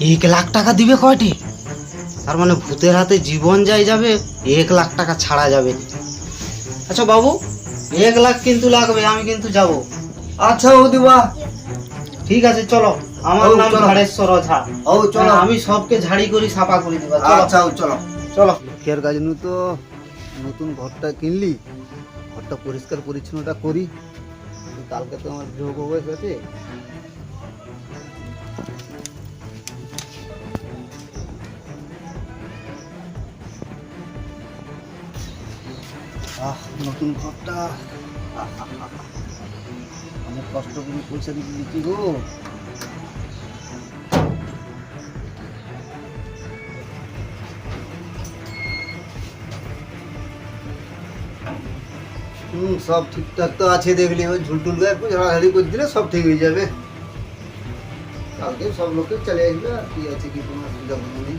এক লাখ টাকা দিবে কয়টি? তার মানে ভূতের হাতে জীবন যাই যাবে এক লাখ টাকা ছাড়া যাবে। আচ্ছা বাবু এক লাখ কিন্তু লাগবে আমি কিন্তু যাব। আচ্ছা ও দিবা ঠিক আছে চলো। আমার নাম। ঝাড়েশ্বর ওঝা ও চলো। আমি সবকে ঝাড়ি করি সাফা করে দিবা চলো। আচ্ছা ও চলো। চলো। খেয়ার কাজ নু তো নতুন ঘরটা কিনলি ঘরটা পরিষ্কার পরিচ্ছন্নটা করি। কালকে তো আমার গৃহপ্রবেশ আছে আহ, নতুন ঘরটা। অনেক কষ্ট করে পয়সা দিয়ে দিচ্ছি গো। হুম, সব ঠিকঠাক তো আছে দেখলি, ওই ঝুলটুল গায়ে একটু করে দিলে সব ঠিক হয়ে যাবে। কালকে সব লোকে চলে আসবে, আর কি আছে কি কোনো অসুবিধা নেই।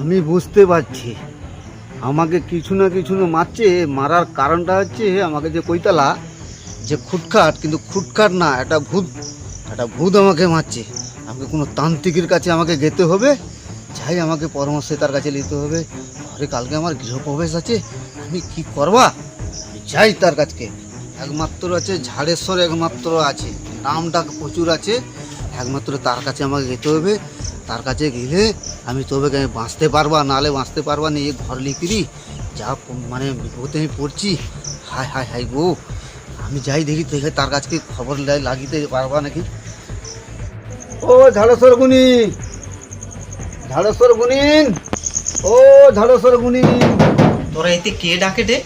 আমি বুঝতে পারছি। আমাকে কিছু না কিছু না মারছে, মারার কারণটা হচ্ছে আমাকে যে কইতালা যে খুটখাট, কিন্তু খুটখাট না, একটা ভূত একটা ভূত আমাকে মারছে। আমাকে কোনো তান্ত্রিকের কাছে আমাকে যেতে হবে, যাই আমাকে পরামর্শ তার কাছে নিতে হবে। ঘরে কালকে আমার গৃহপ্রবেশ আছে, আমি কি করবা? যাই তার কাছকে। একমাত্র আছে, ঝাড়েশ্বর একমাত্র আছে নামটা প্রচুর আছে। একমাত্র তার কাছে আমাকে যেতে হবে। তার কাছে গেলে আমি তবে বাঁচতে পারবা নালে বাঁচতে পারবা না, এই ঘর লিখিরি যা মানে বিপদে আমি পড়ছি। হাই হাই হাই গো। আমি যাই দেখি, দেখে তার কাছকে খবর লাগিতে পারবা নাকি? ও ঝাড়েশ্বর গুনি ঝাড়েশ্বর গুনিন ও ঝাড়েশ্বর গুনিন তোরা এতে কে ডাকে রে?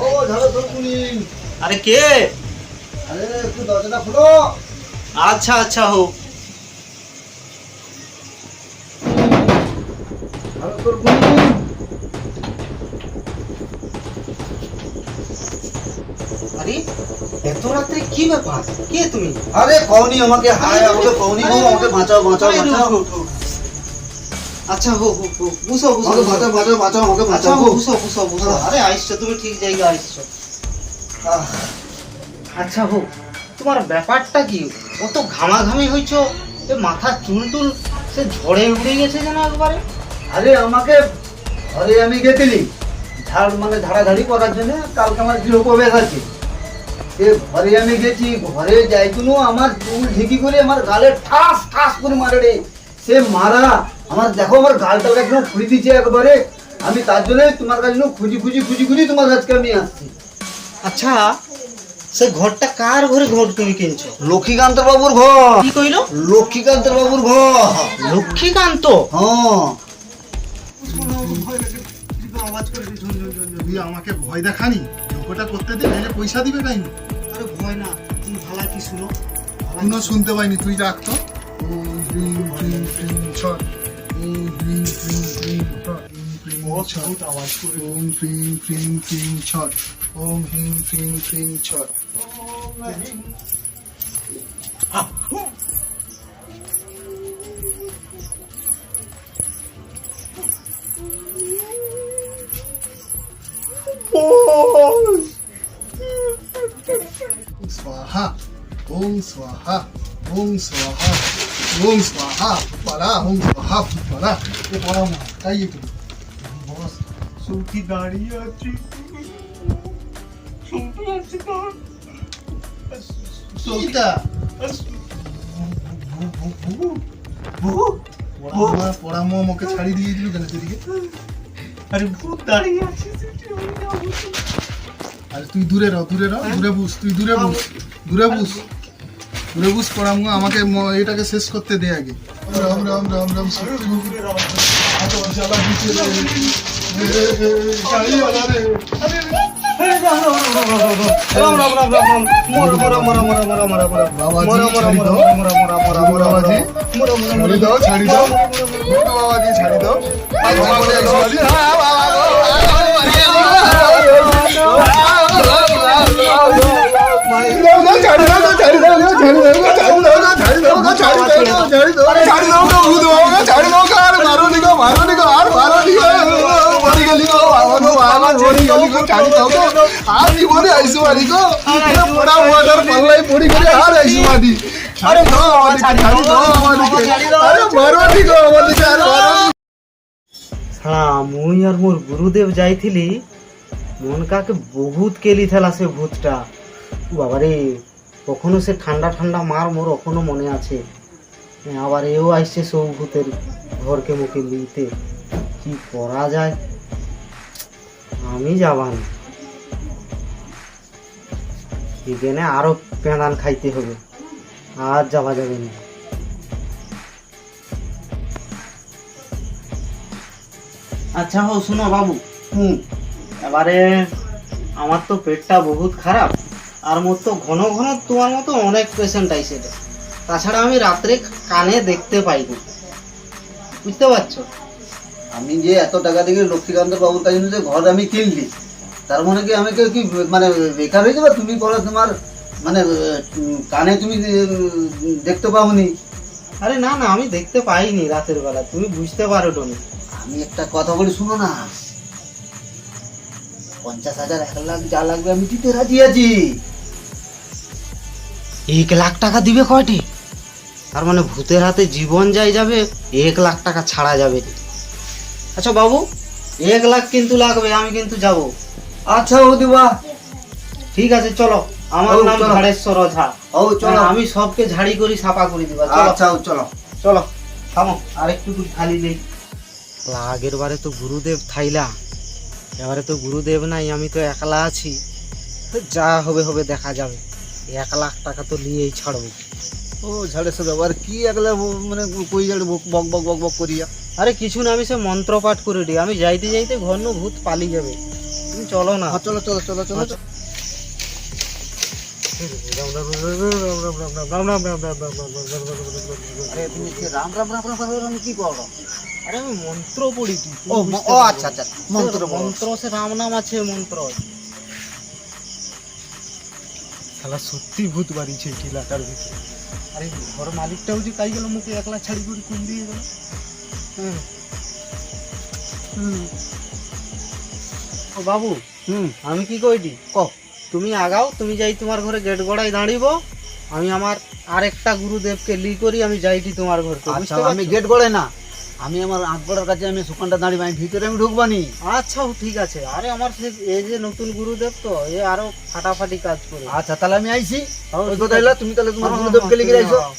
ও আরে কে? একটু দরজাটা খুলো। আচ্ছা আচ্ছা হোক। ঝাড়েশ্বর আরে এত রাত্রে কি ব্যাপার? কে তুমি? আরে কওনি আমাকে। হায় আমাকে কওনি গো আমাকে বাঁচাও বাঁচাও বাঁচাও। উঠো, উঠো। আচ্ছা হো হো হো বুঝো বুঝো আমাকে বাঁচাও বাঁচাও বাঁচাও আমাকে আচ্ছা বাঁচাও বুঝো বুঝো বুঝো আরে আইসছো তুমি ঠিক জায়গায় আইসছো। আচ্ছা হো তোমার ব্যাপারটা কি? ও অত ঘামাঘামি হইছ এ মাথা চুল টুল সে ঝড়ে উড়ে গেছে যেন একবারে। আরে আমাকে ঘরে আমি গেছিলি। ঝাড় মানে ঝাড়াঝাড়ি করার জন্য কালকে আমার গৃহপ্রবেশ আছে। এ ঘরে আমি গেছি ঘরে যাই কোনো আমার চুল ঢেকি করে আমার গালে ঠাস ঠাস করে মারে রে। সে মারা আমার দেখো আমার গালটা একদম ফুড়ি দিচ্ছে একবারে। আমি তার জন্য তোমার কাছে খুঁজি খুঁজি খুঁজি খুঁজি তোমার কাছকে আমি আসছি। আচ্ছা সে ঘরটা কার ঘরে ঘর তুমি কিনছো? লক্ষ্মীকান্ত বাবুর ঘর। কি কইলো? লক্ষ্মীকান্ত বাবুর ঘর। লক্ষ্মীকান্ত? হ্যাঁ। তুই আমাকে ভয় দেখানি? ওটা করতে দে নাহলে পয়সা দিবে নাই আরে ভয় না তুমি ভালো কি শুনো? কোনো শুনতে পাইনি তুই ডাক তো। হ্রিং হ্রিং হ্রিং ছট ওম হ্রিং হ্রিং হ্রিং ছট बहुत बहुत आवाज ओम फ्रीम फ्रीम क्रीम छठ ओम ह्रीम फ्रीम क्रीम छठ स्वाहा ओम स्वाहा ओम स्वाहा ओम स्वाहा परा ओम स्वाहा परा ये परा माता ये तुम সুখী দাঁড়িয়ে আছি। পড়ামো আমাকে ছাড়ি দিয়ে দিল কেন সেদিকে। আরে ভূত দাঁড়িয়ে আছে আরে তুই দূরে রহ দূরে রহ দূরে বুঝ তুই দূরে বুঝ দূরে বুঝ দূরে বুঝ পড়াম আমাকে এটাকে শেষ করতে দে আগে। রাম রাম রাম রাম সত্যি ছাড়ি দাও। ছাড়ি দাও। জীবনে আর। হ্যাঁ মুই আর মোর গুরুদেব যাইছিলি মন কাকে বহুত কেলি থেলা সে ভূতটা। বাবারে, কখনো সে ঠান্ডা ঠান্ডা মার মোর এখনও মনে আছে। আবার এও আসছে সৌ ভূতের ঘরকে মুখে লিতে কি করা যায়? আমি যাবান এখানে আরও পেঁদান খাইতে হবে, আর যাওয়া যাবে না। আচ্ছা হো, শুনো বাবু। হুম, এবারে আমার তো পেটটা বহুত খারাপ, আর মোর তো ঘন ঘন তোমার মতো অনেক পেশেন্ট আইসে তাছাড়া আমি রাত্রে কানে দেখতে পাইনি। বুঝতে পারছ? আমি যে এত টাকা দিয়ে লক্ষ্মীকান্ত বাবুর কাছে যে ঘর আমি কিনলি তার মানে কি আমাকে কি মানে বেকার হয়ে যাবে তুমি বলো তোমার মানে কানে তুমি দেখতে পাওনি? আরে না না আমি দেখতে পাইনি রাতের বেলা। তুমি বুঝতে পারো টনি। আমি একটা কথা বলি শুনো না। পঞ্চাশ হাজার এক লাখ যা লাগবে আমি দিতে রাজি আছি। এক লাখ টাকা দিবে কয়টি? তার মানে ভূতের হাতে জীবন যাই যাবে এক লাখ টাকা ছাড়া যাবে। আচ্ছা বাবু এক লাখ কিন্তু লাগবে আমি কিন্তু যাব। আচ্ছা ও দিবা ঠিক আছে চলো। আমার নাম। ঝাড়েশ্বর ওঝা ও চলো। হ্যাঁ, আমি সবকে ঝাড়ি করি সাফা করে দিবা। চলো। আচ্ছা ও চলো। চলো থামো। আরেকটু খালি দেই আগের বারে তো গুরুদেব থাইলা। এবারে তো গুরুদেব নাই আমি তো একলা আছি। তো যা হবে হবে দেখা যাবে। এক লাখ টাকা তো নিয়েই ছাড়বো। ও ঝাড়ে সে ব্যাপার কি একলা মানে কই যাবে বক বক বক বক বক করিয়া। আরে কিছু না আমি সে মন্ত্র পাঠ করে দিই। আমি যাইতে যাইতে ঘন ভূত পালিয়ে যাবে। তুমি চলো না। হ্যাঁ, চলো চলো চলো চলো। আচ্ছা। আরে তুমি রাম রাম রাম রাম রাম রাম কি করো? আরে আমি মন্ত্র পড়ি ও ও আচ্ছা আচ্ছা মন্ত্র মন্ত্র সে রাম নাম আছে মন্ত্র। শালা সত্যি ভূত বাড়িছে টিলাটার ভিতরে। আরে ঘর মালিকটাও যে কাই গেল মুখে একলা ছাড়ি করে কুম দিয়ে গেল? ও বাবু হুম। আমি কি কইটি? ক। তুমি আগাও তুমি যাই তোমার ঘরে গেট গড়াই দাঁড়িব আমি আমার আরেকটা গুরুদেবকে লি করি আমি যাইটি তোমার ঘরকে আচ্ছা আমি গেট গড়ে না আমি আমার আঁকবড়ার কাছে আমি সুকানটা দাঁড়িয়ে আমি ভিতরে আমি ঢুকবানি আচ্ছা ঠিক আছে। আরে আমার সে এই যে নতুন গুরুদেব তো এ আরও ফাটাফাটি কাজ করে। আচ্ছা তাহলে আমি আইছি। তুমি তাহলে তোমার হ্যাঁ, গুরুদেবকে হ্যাঁ, লিখে আও।